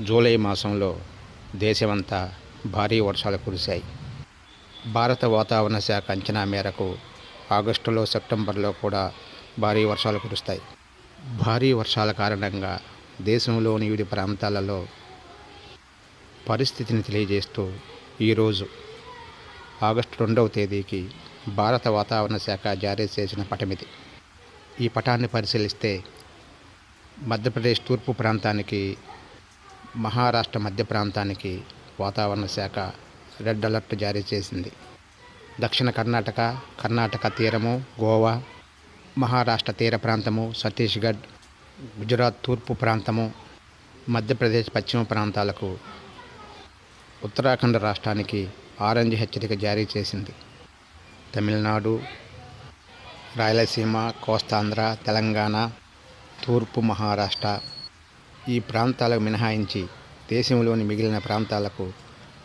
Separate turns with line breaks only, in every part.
July మాసంలో దేశమంతా భారీ వర్షాలు కురిశాయి. భారత వాతావరణ శాఖ అంచనా మేరకు ఆగస్టులో సెప్టెంబర్లో కూడా భారీ వర్షాలు కురుస్తాయి. భారీ వర్షాల కారణంగా దేశంలోని వివిధ ప్రాంతాలలో పరిస్థితిని తెలియజేస్తూ ఈరోజు ఆగస్టు రెండవ తేదీకి భారత వాతావరణ శాఖ జారీ చేసిన పటమిది ఈ పటాన్ని పరిశీలిస్తే మధ్యప్రదేశ్ తూర్పు ప్రాంతానికి మహారాష్ట్ర మధ్య ప్రాంతానికి వాతావరణ శాఖ రెడ్ అలర్ట్ జారీ చేసింది. దక్షిణ కర్ణాటక కర్ణాటక తీరము గోవా మహారాష్ట్ర తీర ప్రాంతము ఛత్తీస్గఢ్ గుజరాత్ తూర్పు ప్రాంతము మధ్యప్రదేశ్ పశ్చిమ ప్రాంతాలకు ఉత్తరాఖండ్ రాష్ట్రానికి ఆరెంజ్ హెచ్చరిక జారీ చేసింది. తమిళనాడు రాయలసీమ కోస్తాంధ్ర తెలంగాణ తూర్పు మహారాష్ట్ర ఈ ప్రాంతాలకు మినహాయించి దేశంలోని మిగిలిన ప్రాంతాలకు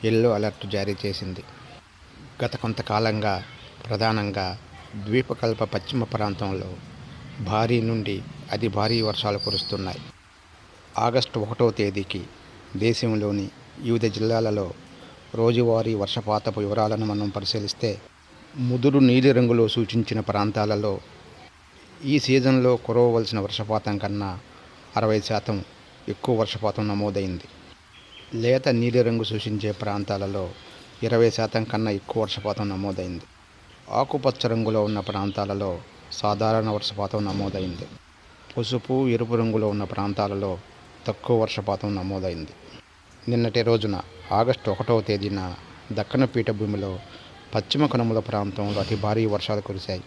ఎల్లో అలర్ట్ జారీ చేసింది. గత కొంతకాలంగా ప్రధానంగా ద్వీపకల్ప పశ్చిమ ప్రాంతంలో భారీ నుండి అతి భారీ వర్షాలు కురుస్తున్నాయి. ఆగస్టు ఒకటో తేదీకి దేశంలోని వివిధ జిల్లాలలో రోజువారీ వర్షపాతపు వివరాలను మనం పరిశీలిస్తే ముదురు నీలిరంగులో సూచించిన ప్రాంతాలలో ఈ సీజన్లో కురవవలసిన వర్షపాతం కన్నా అరవై శాతం ఎక్కువ వర్షపాతం నమోదైంది. లేత నీలిరంగు సూచించే ప్రాంతాలలో ఇరవై శాతం కన్నా ఎక్కువ వర్షపాతం నమోదైంది. ఆకుపచ్చ రంగులో ఉన్న ప్రాంతాలలో సాధారణ వర్షపాతం నమోదైంది. పసుపు ఎరుపు రంగులో ఉన్న ప్రాంతాలలో తక్కువ వర్షపాతం నమోదైంది. నిన్నటి రోజున ఆగస్టు ఒకటవ తేదీన దక్కన పీఠభూమిలో పశ్చిమ కనుమల ప్రాంతంలో అతి భారీ వర్షాలు కురిశాయి.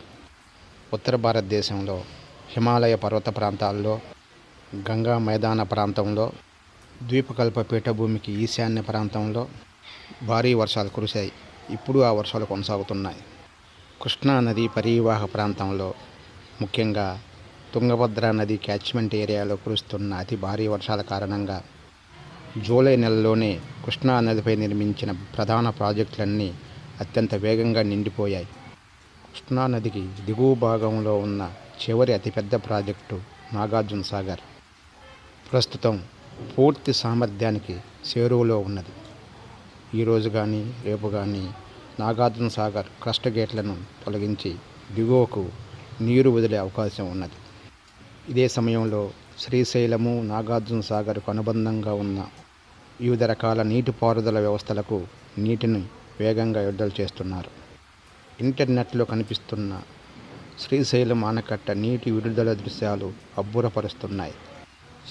ఉత్తర భారతదేశంలో హిమాలయ పర్వత ప్రాంతాల్లో గంగా మైదాన ప్రాంతంలో ద్వీపకల్ప పీఠభూమికి ఈశాన్య ప్రాంతంలో భారీ వర్షాలు కురిశాయి. ఇప్పుడు ఆ వర్షాలు కొనసాగుతున్నాయి. కృష్ణా నది పరివాహ ప్రాంతంలో ముఖ్యంగా తుంగభద్ర నది క్యాచ్మెంట్ ఏరియాలో కురుస్తున్న అతి భారీ వర్షాల కారణంగా జూలై నెలలోనే కృష్ణా నదిపై నిర్మించిన ప్రధాన ప్రాజెక్టులన్నీ అత్యంత వేగంగా నిండిపోయాయి. కృష్ణా నదికి దిగువ భాగంలో ఉన్న చివరి అతిపెద్ద ప్రాజెక్టు నాగార్జున సాగర్ ప్రస్తుతం పూర్తి సామర్థ్యానికి చేరువలో ఉన్నది. ఈరోజు కానీ రేపు కానీ నాగార్జున సాగర్ క్రస్ట్ గేట్లను తొలగించి దిగువకు నీరు వదిలే అవకాశం ఉన్నది. ఇదే సమయంలో శ్రీశైలము నాగార్జున సాగర్కు అనుబంధంగా ఉన్న వివిధ రకాల నీటిపారుదల వ్యవస్థలకు నీటిని వేగంగా విడుదల చేస్తున్నారు. ఇంటర్నెట్లో కనిపిస్తున్న శ్రీశైలం ఆనకట్ట నీటి విడుదల దృశ్యాలు అబ్బురపరుస్తున్నాయి.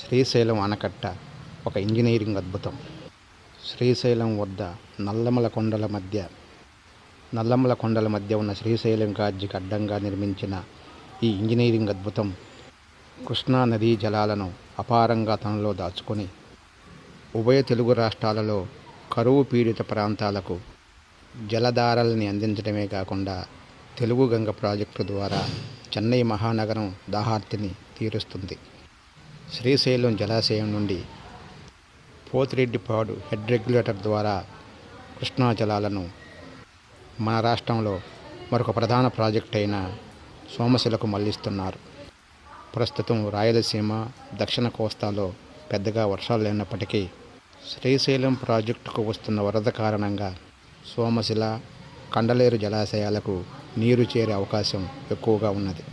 శ్రీశైలం ఆనకట్ట ఒక ఇంజనీరింగ్ అద్భుతం. శ్రీశైలం వద్ద నల్లమల కొండల మధ్య నల్లమల కొండల మధ్య ఉన్న శ్రీశైలం గార్జికి అడ్డంగా నిర్మించిన ఈ ఇంజనీరింగ్ అద్భుతం కృష్ణా నదీ జలాలను అపారంగా తనలో దాచుకొని ఉభయ తెలుగు రాష్ట్రాలలో కరువు పీడిత ప్రాంతాలకు జలధారల్ని అందించడమే కాకుండా తెలుగు గంగ ప్రాజెక్టు ద్వారా చెన్నై మహానగరం దాహార్తిని తీరుస్తుంది. శ్రీశైలం జలాశయం నుండి పోతిరెడ్డిపాడు హెడ్ రెగ్యులేటర్ ద్వారా కృష్ణా జలాలను మన రాష్ట్రంలో మరొక ప్రధాన ప్రాజెక్ట్ అయిన సోమశిలకు మళ్ళిస్తున్నారు. ప్రస్తుతం రాయలసీమ దక్షిణ కోస్తాలో పెద్దగా వర్షాలు లేనప్పటికీ శ్రీశైలం ప్రాజెక్టుకు వస్తున్న వరద కారణంగా సోమశిల కండలేరు జలాశయాలకు నీరు చేరే అవకాశం ఎక్కువగా ఉన్నది.